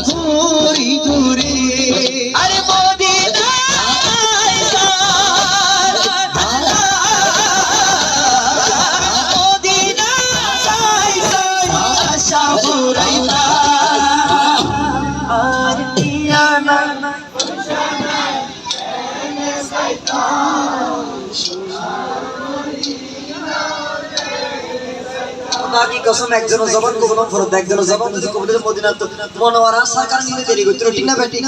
সাই ঘুরি ঘুরি। আরে মদিনা মদিনা টিয়ানা নাকি কসম একজন জবান কবুল ফরত একজন জবান যদি কবুল মদিনা তো মনোয়ার আসার কারণে নিতে দেরি করতে ঠিক না বেটি?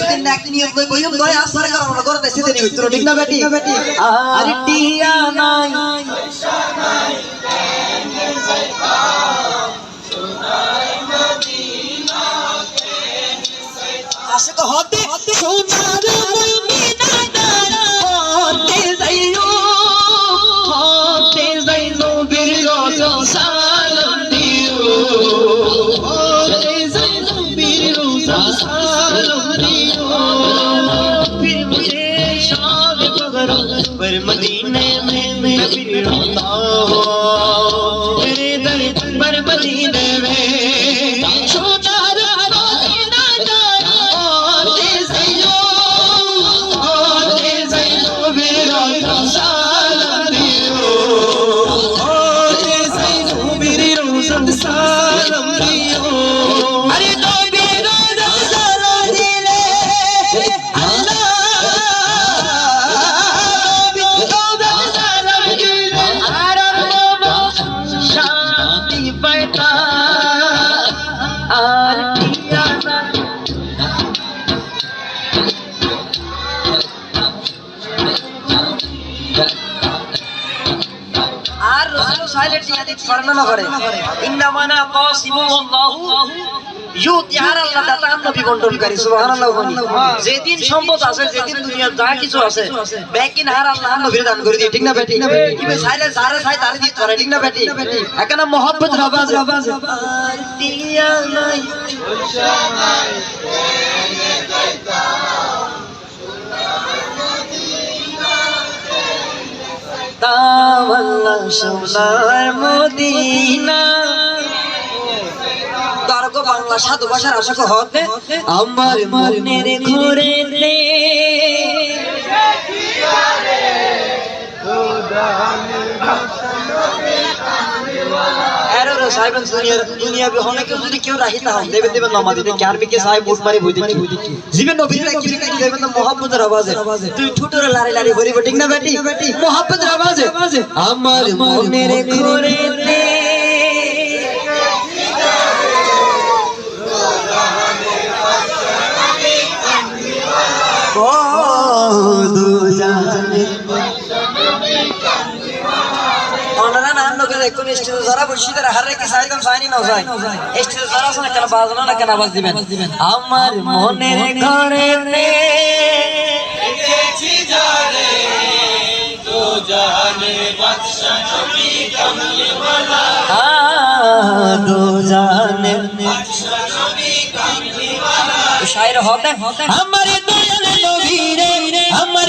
যদি নাকি নিয়ে কই বইম দয় আসার কারণে করতে সে দেরি করতে ঠিক না বেটি? আর টিয়া নাই। আশিক হতে সোনার মদিনা হতে যাইও হতে যাইও বীর রসম সালাম দিও হতে যাইও বীর রসম সালাম پر مدینے میں میں بھی روتا ہو میرے درد پر مدینے পাইতা আর টিয়ানা আর রসুল সাইলেট টিয়া বর্ণনা করে ইন্নামানা কাসিমু ইউতি আর আল্লাহ দাতা নবী বন্টনকারী সুবহানাল্লাহ যেদিন সম্পদ আছে যেদিন দুনিয়ার যা কিছু আছে বেকিন হার আল্লাহ নবীর দান করে দিয়ে ঠিক না বেটি কি বে সাইলে যারে চাই তারে দিতে পারে ঠিক না বেটি এখানে মোহাব্বত রাবাজ রাবাজ। টিয়া নাই। তাওয়াল্লা সোনার মদিনা। দর্গ বাংলা সাধু ভাষার আশা হতে আমার মনের ঘরে সাহেবেন দুনিয়ার দুনিয়া অনেকে যদি কেউ রাহিতা হন দেবে দেবে নমাদি দেখি আর বিকে সাহেব উঠ মারি বই দেখি জীবন নবীর কি কি দেবেন মোহাম্মদের আওয়াজে। তুই ঠুটুরে লারি লারি ভরি ঠিক না বেটি? মোহাম্মদের আওয়াজে। আমার মনের ঘরে দেখুন স্টেজে যারা বসে তারা হারে কি না স্টেজে যারা আছে না কেন? বাজনা না কেন আওয়াজ দিবেন? আমার ঘরে দেখেছি যারে তো জানে বাদশা নবী কামলিওয়ালা। দো জানের বাদশা নবী কামলিওয়ালা। শায়ের হতে আমার দয়াল নবী রে আমার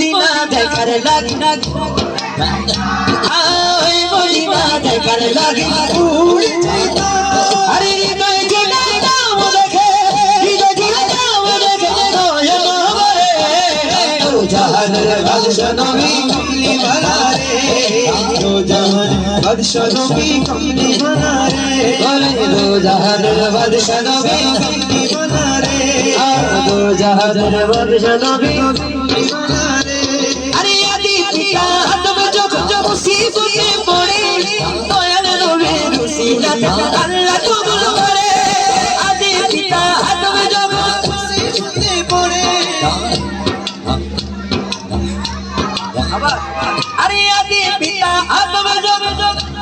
মদিনা দেখার লাগি লাগি ওই মদিনা দেখার লাগি আরে হৃদয় জুড়ে নাম দেখে হৃদয় জুড়ে নাম দেখে জাহানের বাদশা নবী কামলিওয়ালা রে তো জাহানের বাদশা নবী কমলি বালা রে দো জাহানের বাদশা নবী কমলি বালা রে দো জাহানের বাদশা নবী কমলি বালা রে আরে আরে পিতা আদম যখন আরে